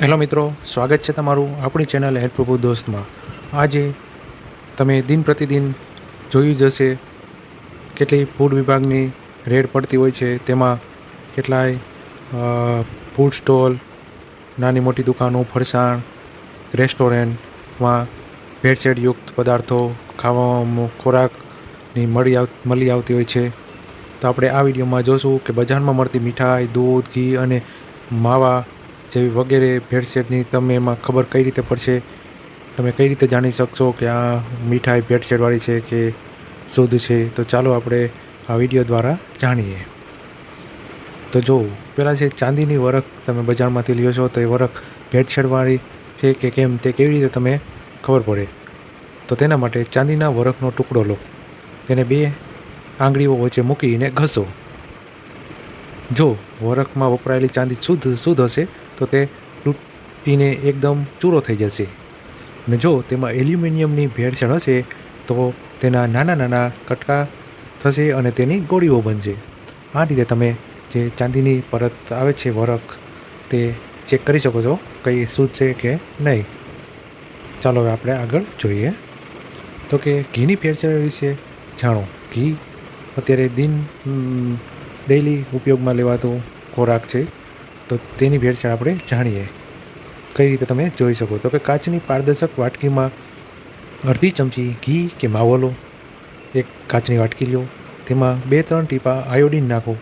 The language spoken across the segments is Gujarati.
હેલો મિત્રો, સ્વાગત છે તમારું આપણી ચેનલ હેલ્પ દોસ્તમાં. આજે તમે દિન પ્રતિદિન જોયું જ હશે કેટલી ફૂડ વિભાગની રેડ પડતી હોય છે, તેમાં કેટલાય ફૂડ સ્ટોલ નાની મોટી દુકાનો, ફરસાણ રેસ્ટોરન્ટમાં ભેળસેળયુક્ત પદાર્થો ખાવામાં ખોરાકની મળી આવ, મળી આવતી હોય છે. તો આપણે આ વિડીયોમાં જોશું કે બજારમાં મળતી મીઠાઈ, દૂધ, ઘી અને માવા જેવી વગેરે ભેળસેળની તમે એમાં ખબર કઈ રીતે પડશે? તમે કઈ રીતે જાણી શકશો કે આ મીઠાઈ ભેળસેળવાળી છે કે શુદ્ધ છે? તો ચાલો આપણે આ વીડિયો દ્વારા જાણીએ. તો જો પહેલાં છે ચાંદીની વરખ તમે બજારમાંથી લ્યો છો, તો એ વરખ ભેળસેળવાળી છે કે કેમ તે કેવી રીતે તમે ખબર પડે? તો તેના માટે ચાંદીના વરખનો ટુકડો લો. તેને બે આંગળીઓ વચ્ચે મૂકીને ઘસો. જો, વરખમાં વપરાયેલી ચાંદી શુદ્ધ શુદ્ધ હશે તો તે તૂટીને એકદમ ચૂરો થઈ જશે. અને જો તેમાં એલ્યુમિનિયમની ભેળસેળ હશે, તો તેના નાના નાના કટકા થશે અને તેની ગોળીઓ બનશે. આ રીતે તમે જે ચાંદીની પરત આવે છે વરખ, તે ચેક કરી શકો છો, કંઈ શુદ્ધ છે કે નહીં. ચાલો હવે આપણે આગળ જોઈએ. તો કે ઘીની ફેરસેળ વિશે જાણો. ઘી અત્યારે દિન ડેઈલી ઉપયોગમાં લેવાતો ખોરાક છે. તો તેની ભેળસેળ આપણે જાણીએ. કઈ રીતે તમે જોઈ શકો? તો કે કાચની પારદર્શક વાટકીમાં અડધી ચમચી ઘી કે માવો લો એક કાચની વાટકી લો, તેમાં બે ત્રણ ટીપા આયોડીન નાખો.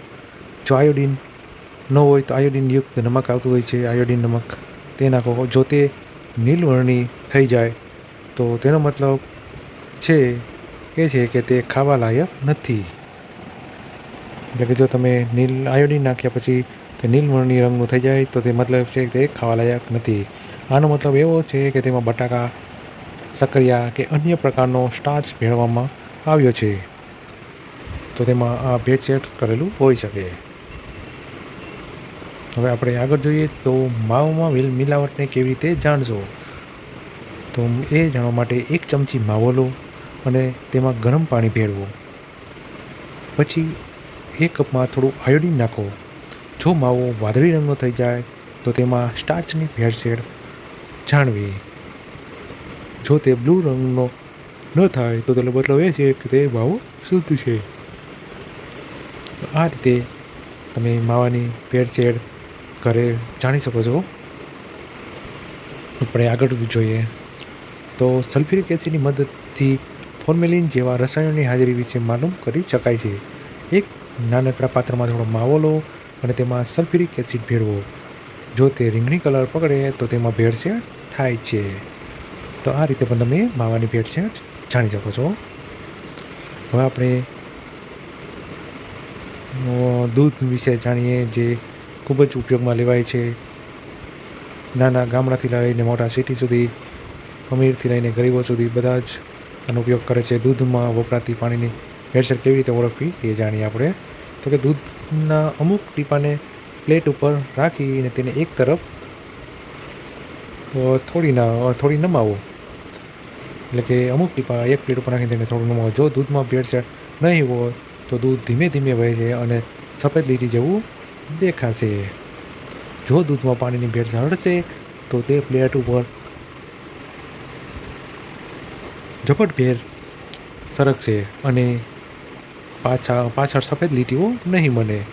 જો આયોડીન ન હોય તો આયોડીન યુક્ત નમક આવતું હોય છે. આયોડીન નમક તે નાખો. જો તે નીલવર્ણી થઈ જાય, તો તેનો મતલબ છે, એ છે કે તે ખાવા લાયક નથી. એટલે કે જો તમે નીલ આયોડીન નાખ્યા પછી તે નીલવર્ણી રંગનું થઈ જાય, તો તે મતલબ છે કે તે ખાવા લાયક નથી. આનો મતલબ એવો છે કે તેમાં બટાકા, સક્કરિયા કે અન્ય પ્રકારનો સ્ટાર્ચ ભેળવવામાં આવ્યો છે. તો તેમાં આ ભેળસેળ કરેલું હોઈ શકે. હવે આપણે આગળ જોઈએ તો માવમાં મિલ મિલાવટને કેવી રીતે જાણશો? તો એ જાણવા માટે એક ચમચી માવો લો અને તેમાં ગરમ પાણી ભેળવો. પછી એક કપમાં થોડું આયોડીન નાખો. જો માવો વાદળી રંગનો થઈ જાય, તો તેમાં સ્ટાર્ચની ભેળસેળ જાણવી જો તે બ્લુ રંગનો ન થાય, તો તેનો મતલબ એ છે કે તે માવો શુદ્ધ છે. આ રીતે તમે માવાની ભેળસેળ ઘરે જાણી શકો છો. આપણે આગળ જોઈએ. તો સલ્ફ્યુરિક એસિડની મદદથી ફોર્મેલિન જેવા રસાયણોની હાજરી વિશે માલુમ કરી શકાય છે. એક નાનકડા પાત્રમાં થોડો માવો લો અને તેમાં સલ્ફ્યુરિક એસિડ ભેળવો. જો તે રીંગણી કલર પકડે તો તેમાં ભેળસેળ થાય છે. તો આ રીતે પણ તમે માવાની ભેળસેળ જાણી શકો છો. હવે આપણે દૂધ વિશે જાણીએ જે ખૂબ જ ઉપયોગમાં લેવાય છે. નાના ગામડાથી લઈને મોટા સિટી સુધી, અમીરથી લઈને ગરીબો સુધી બધા જ આનો ઉપયોગ કરે છે. દૂધમાં વપરાતી પાણીની ભેળસેળ કેવી રીતે ઓળખવી તે જાણીએ આપણે. તો કે દૂધના અમુક ટીપાને પ્લેટ ઉપર રાખીને તેને એક તરફ થોડી ના થોડી નમાવો. એટલે કે અમુક ટીપા એક પ્લેટ ઉપર નાખીને તેને થોડું નમાવો. જો દૂધમાં ભેળસેળ નહીં હોય, તો દૂધ ધીમે ધીમે વહે છે અને સફેદ લીટી જેવું દેખાશે. જો દૂધમાં પાણીની ભેળસેળ હશે તો તે પ્લેટ ઉપર ઝપટભેર સરકશે અને પાછા, પાછળ સફેદ લીટીઓ નહીં બને.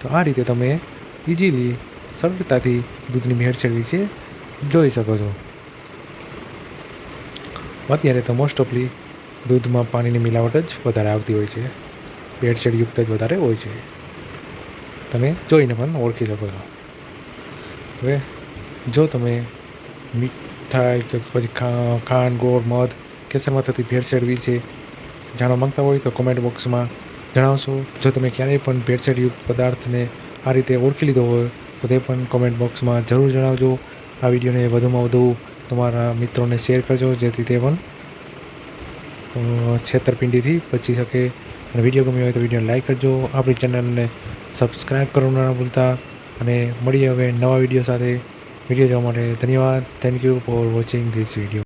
તો આ રીતે તમે ઇઝીલી સરળતાથી દૂધની ભેળસેળ વિશે જોઈ શકો છો. અત્યારે તો મોસ્ટ ઓફલી દૂધમાં પાણીની મિલાવટ જ વધારે આવતી હોય છે. ભેળસેળયુક્ત જ વધારે હોય છે. તમે જોઈને પણ ઓળખી શકો છો. હવે જો તમે મીઠાઈ પછી ખાંડ, ગોળ, મધ કેસરમાં થતી ભેળસેળ વિશે જાણવા માંગતા હોય તો કોમેન્ટ બોક્સમાં જણાવશો? જો તમે ક્યારેય પણ ભેળસેળયુક્ત પદાર્થને આ રીતે ઓળખી લીધો હોય, તો તે પણ કોમેન્ટ બોક્સમાં જરૂર જણાવજો. આ વિડીયોને વધુમાં વધુ તમારા મિત્રોને શેર કરજો, જેથી તે પણ છેતરપિંડીથી બચી શકે. અને વીડિયો ગમ્યો હોય તો વિડીયોને લાઈક કરજો. આપણી ચેનલને સબસ્ક્રાઈબ કરવાનું ના ભૂલતા. અને મળીએ હવે નવા વીડિયો સાથે. વીડિયો જોવા માટે ધન્યવાદ. Thank you for watching this video